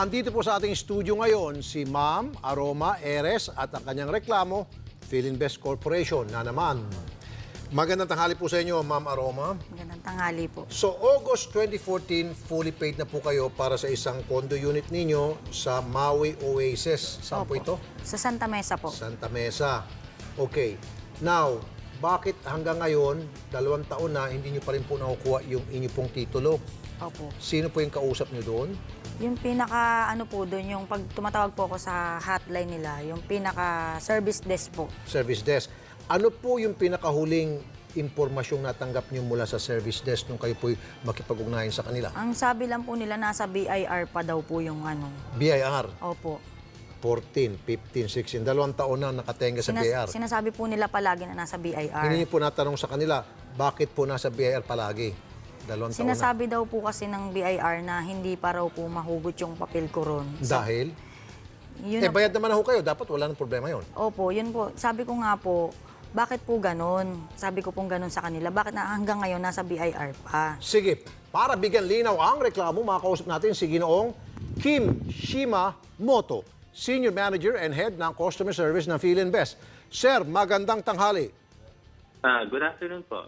Andito po sa ating studio ngayon si Ma'am Aroma Eres at ang kanyang reklamo, Philinvest Corporation na naman. Magandang tanghali po sa inyo, Ma'am Aroma. Magandang tanghali po. So, August 2014, fully paid na po kayo para sa isang condo unit ninyo sa Maui Oasis. Saan po ito? Sa Santa Mesa po. Santa Mesa. Okay. Now, bakit hanggang ngayon, dalawang taon na, hindi nyo pa rin po nakukuha yung inyo pong titulo? Opo. Sino po yung kausap nyo doon? Yung pinaka ano po doon, yung pag tumatawag po ako sa hotline nila, yung pinaka service desk po. Service desk. Ano po yung pinakahuling impormasyong natanggap nyo mula sa service desk nung kayo po makipag-ugnayan sa kanila? Ang sabi lang po nila, nasa BIR pa daw po yung ano. BIR, Opo. 14, 15, 16, dalawang taon na nakatenga sa Sinas- BIR. sinasabi po nila palagi na nasa BIR. Hindi niyo po natanong sa kanila, bakit po nasa BIR palagi? Dalawang taon na. Sinasabi daw po kasi ng BIR na hindi pa raw po mahugot yung papel ko ron. Dahil? Yun Eh, na- bayad naman ako kayo. Dapat wala nang problema yon. Opo, yun po. Sabi ko nga po, bakit po ganun? Sabi ko pong ganun sa kanila. Bakit na hanggang ngayon nasa BIR pa? Sige, para bigyan linaw ang reklamo, makakausap natin si Ginoong Kim Shima Moto, Senior Manager and Head ng Customer Service ng Philinvest. Sir, magandang tanghali. Ah, good afternoon po.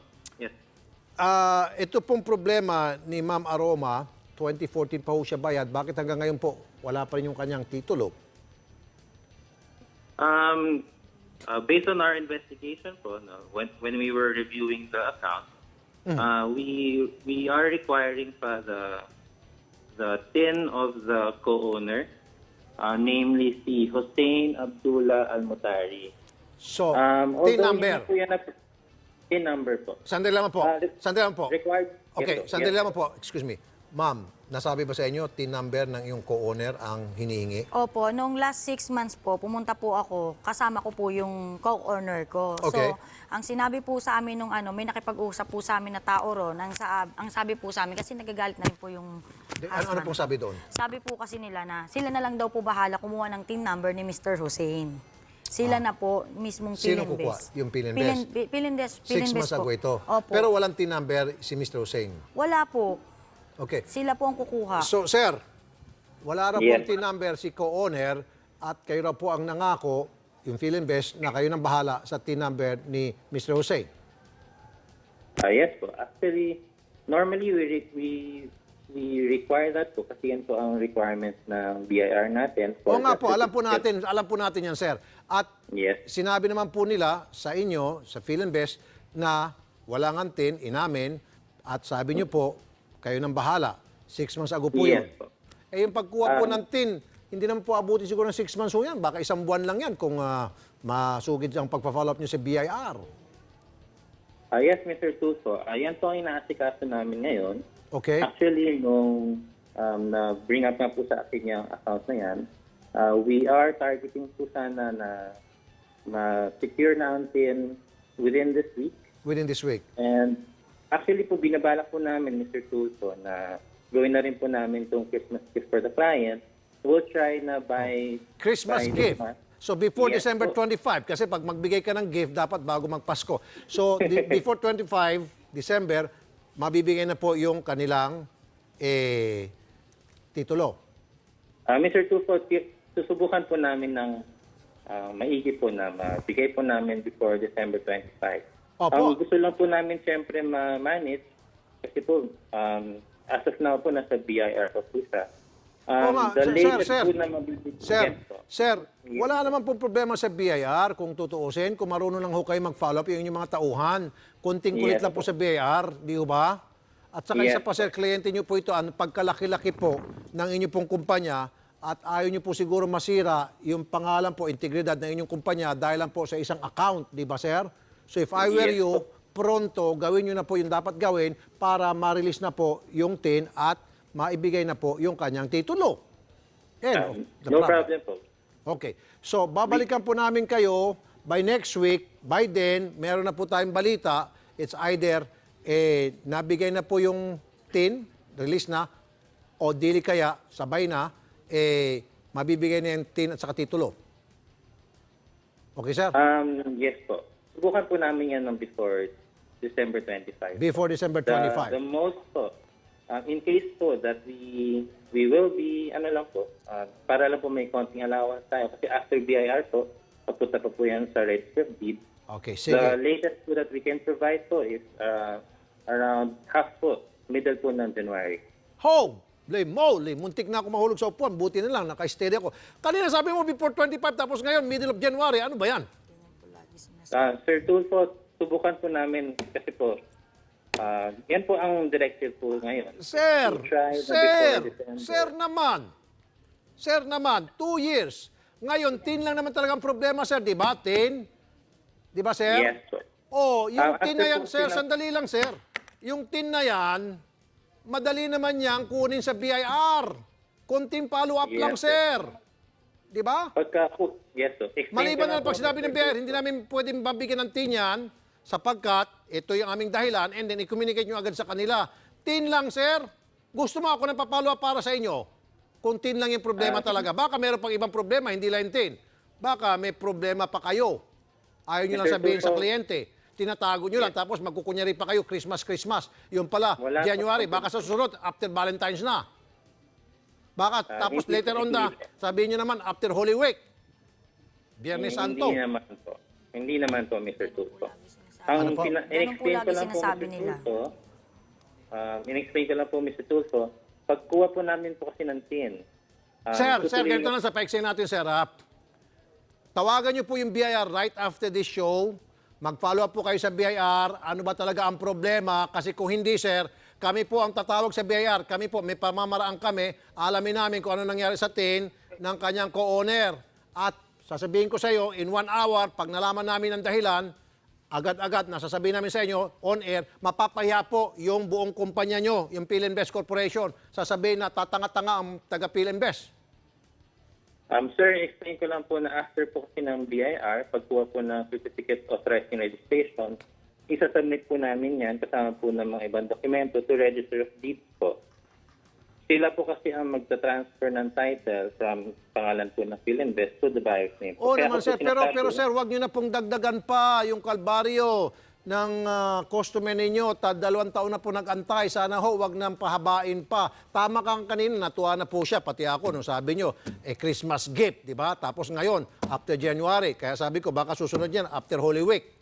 Ah, ito pong problema ni Ma'am Aroma, 2014 pa ho siya bayad. Bakit hanggang ngayon po wala pa rin yung kanyang titulo? Um, uh, based on our investigation po, no, when when we were reviewing the account, uh, we we are requiring pa the the tin of the co-owner, uh, namely si Hossein Abdullah Al-Mutari. So, Um, TIN number. hindi po yan tin number po. Sandali lang po. Re- Sandali lang po. Required. Okay, Yes, po. sandali Yes. lang po. Excuse me. Ma'am, nasabi ba sa inyo, TIN number ng iyong co-owner ang hinihingi? Opo, nung last six months po, pumunta po ako, kasama ko po yung co-owner ko. Okay. So, ang sinabi po sa amin nung ano, may nakipag-usap po sa amin na tao ron, ang, sa, ang sabi po sa amin, kasi nagagalit na rin po yung Di- Ano, ano pong sabi doon? Sabi po kasi nila na sila na lang daw po bahala kumuha ng team number ni Mr. Hussein. Sila na po mismong Ah. Sino Pilindes. kukuha? Yung Pilindes? Pilin- Pi- Pilindes, Six Pilindes months po. ago ito. Opo. Pero walang TIN number si Mr. Hussein. Wala po. Okay. Sila po ang kukuha. So, sir, wala raw Yes. TIN number si co-owner at kayo raw po ang nangako, yung Philinvest, na kayo nang bahala sa TIN number ni Mr. Hussein. Ah, yes po. Actually, normally we, re- we we require that po kasi yan po ang requirements ng BIR natin. Oo for nga the po, alam po natin, alam po natin yan, sir. At Yes. sinabi naman po nila sa inyo, sa Philinvest, na wala nga tin, inamin, at sabi nyo po, kayo nang bahala. Six months ago po yun. Yes po. Eh yung pagkuha po Um, ng tin, hindi naman po abuti siguro ng six months po yan. Baka isang buwan lang yan kung ah, masugid ang pagpa-follow up nyo sa BIR. Ah, yes, Mr. Tuso. Ah, yan po ang inaasikaso namin ngayon. Okay? Actually, nung um, na-bring up nga po sa akin yung account na yan, ah, we are targeting po sana na ma-secure natin within this week. Within this week. And actually po, binabalak po namin, Mr. Tulso, na gawin na rin po namin itong Christmas gift for the client. We'll try na by... Christmas by gift. So before Yes December po. 25, kasi pag magbigay ka ng gift, dapat bago magpasko. So before 25 December, mabibigay na po yung kanilang eh, titulo. Ah, Mr. Ti- susubukan po namin ng ah, maigi po na mabigay po namin before December 25. Opo. Ang gusto lang po namin siyempre ma-manage kasi po, um, as of now po, nasa BIR po po siya. Um, nga, the sir, latest sir, po na mabibigyan Sir, po. sir, wala naman pong problema sa BIR kung tutuusin. Kung marunong lang ho kayo mag-follow up yung inyong mga tauhan. Kunting kulit Yes lang po sa BIR, di ho ba? At saka Yes isa pa, sir, kliyente nyo po ito, ang pagkalaki-laki po ng inyong pong kumpanya at ayaw nyo po siguro masira yung pangalan po, integridad ng inyong kumpanya dahil lang po sa isang account, di ba, sir? So if I were Yes you, pronto, gawin nyo na po yung dapat gawin para ma-release na po yung TIN at maibigay na po yung kanyang titulo. End Um, of the no problem. problem po. Okay. So, babalikan po namin kayo by next week. By then, meron na po tayong balita. It's either eh, nabigay na po yung tin, release na, o dili kaya, sabay na, eh, mabibigay na yung tin at saka titulo. Okay, sir? Um, yes po. Subukan po namin yan ng before December 25. Before December The, 25. the most po, uh, in case po that we we will be, ano lang po, uh, para lang po may konting allowance tayo. Kasi after BIR po, papunta pa po yan sa register of deed. Okay, The sige. latest po that we can provide po is uh, around half po, middle po ng January. Home! Blame moly. Muntik na ako mahulog sa upuan. Buti na lang, naka-steady ako. Kanina sabi mo before 25, tapos ngayon, middle of January. Ano ba yan? Uh, Sir Tulfo, subukan po namin kasi po, uh, yan po ang directive po ngayon. Sir, sir, December. sir naman. Sir naman, two years. Ngayon, tin lang naman talagang problema, sir. Di ba, tin? Di ba, sir? Yes po. Oh, yung Ah, tin na yan, sir, sandali lang, sir. Yung tin na yan, madali naman yan kunin sa BIR. Kunting follow-up Yes, lang, sir. sir. Di ba? Pagka yes. Explain Maliban na lang pag sinabi Sir ng BIR, hindi namin pwedeng mabigyan ng tin yan sapagkat ito yung aming dahilan and then i-communicate nyo agad sa kanila. Tin lang, sir. Gusto mo ako ng papalo para sa inyo? Kung tin lang yung problema Ah, talaga. Baka meron pang ibang problema, hindi lang tin. Baka may problema pa kayo. Ayaw nyo lang sabihin sa kliyente. Tinatago nyo lang, tapos magkukunyari pa kayo, Christmas, Christmas. Yung pala, Wala. January, baka sa susunod, after Valentine's na. Baka, Ah, tapos hindi- later on na, sabihin nyo naman, after Holy Week. Biyernes Santo. Hindi naman po. Hindi naman po, Mr. Tulfo. Ano Ang po? pina- Ganun po in-explain lagi ko lang po, sinasabi Mr. nila. Tulfo, uh, in-explain ko lang po, Mr. Tulfo, pagkuha po namin po kasi ng tin, ah, Sir, sir, tutuloy- ganito lang sa paiksin natin, sir. ha? Tawagan niyo po yung BIR right after this show. Mag-follow up po kayo sa BIR. Ano ba talaga ang problema? Kasi kung hindi, sir, kami po ang tatawag sa BIR. Kami po, may pamamaraan kami. Alamin namin kung ano nangyari sa tin ng kanyang co-owner. At sasabihin ko sa iyo, in one hour, pag nalaman namin ang dahilan, agad-agad, nasasabihin namin sa inyo, on air, mapapahiya po yung buong kumpanya nyo, yung Philinvest Corporation. Sasabihin na tatanga-tanga ang taga Philinvest. Um, sir, explain ko lang po na after po kasi ng BIR, pagkuha po ng Certificate Authorizing Registration, isasubmit po namin yan kasama po ng mga ibang dokumento to Register of Deeds po. Sila po kasi ang magta-transfer ng title from pangalan po ng Philinvest to the buyer's name. Oo Kaya naman sir, pero, pero sir, wag nyo na pong dagdagan pa yung kalbaryo ng ah, customer ninyo. Ta, dalawang taon na po nag-antay. Sana ho, wag nang pahabain pa. Tama kang kanina, natuwa na po siya, pati ako, nung sabi nyo, eh, Christmas gift, di ba? Tapos ngayon, after January. Kaya sabi ko, baka susunod yan, after Holy Week.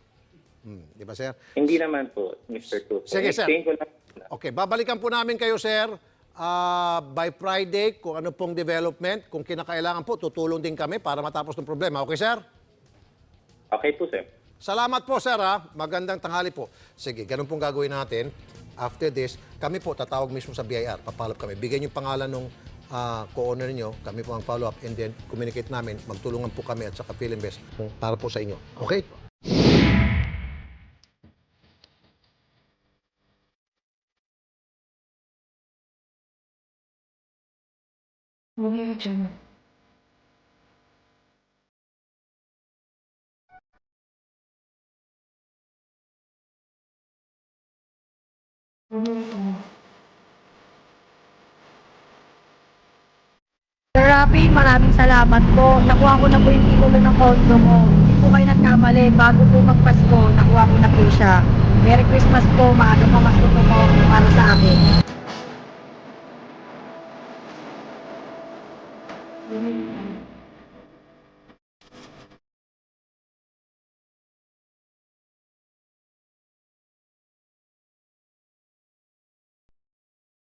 Hmm, di ba sir? Hindi naman po, Mr. Tu. Sige, sir. Explain ko lang. Okay, babalikan po namin kayo, sir, ah, by Friday kung ano pong development. Kung kinakailangan po, tutulong din kami para matapos ng problema. Okay, sir? Okay po, sir. Salamat po, sir. Ha? Magandang tanghali po. Sige, ganun pong gagawin natin. After this, kami po tatawag mismo sa BIR. Papalap kami. Bigyan yung pangalan ng co-owner niyo. Kami po ang follow-up and then communicate namin. Magtulungan po kami at saka Philinvest para po sa inyo. Okay? Sir Rafi, maraming salamat po. Nakuha ko na po yung titulo ng condo mo. Hindi po kayo nagkamali. Bago po magpasko, nakuha ko na po siya. Merry Christmas po. Maaga pa mas po para sa.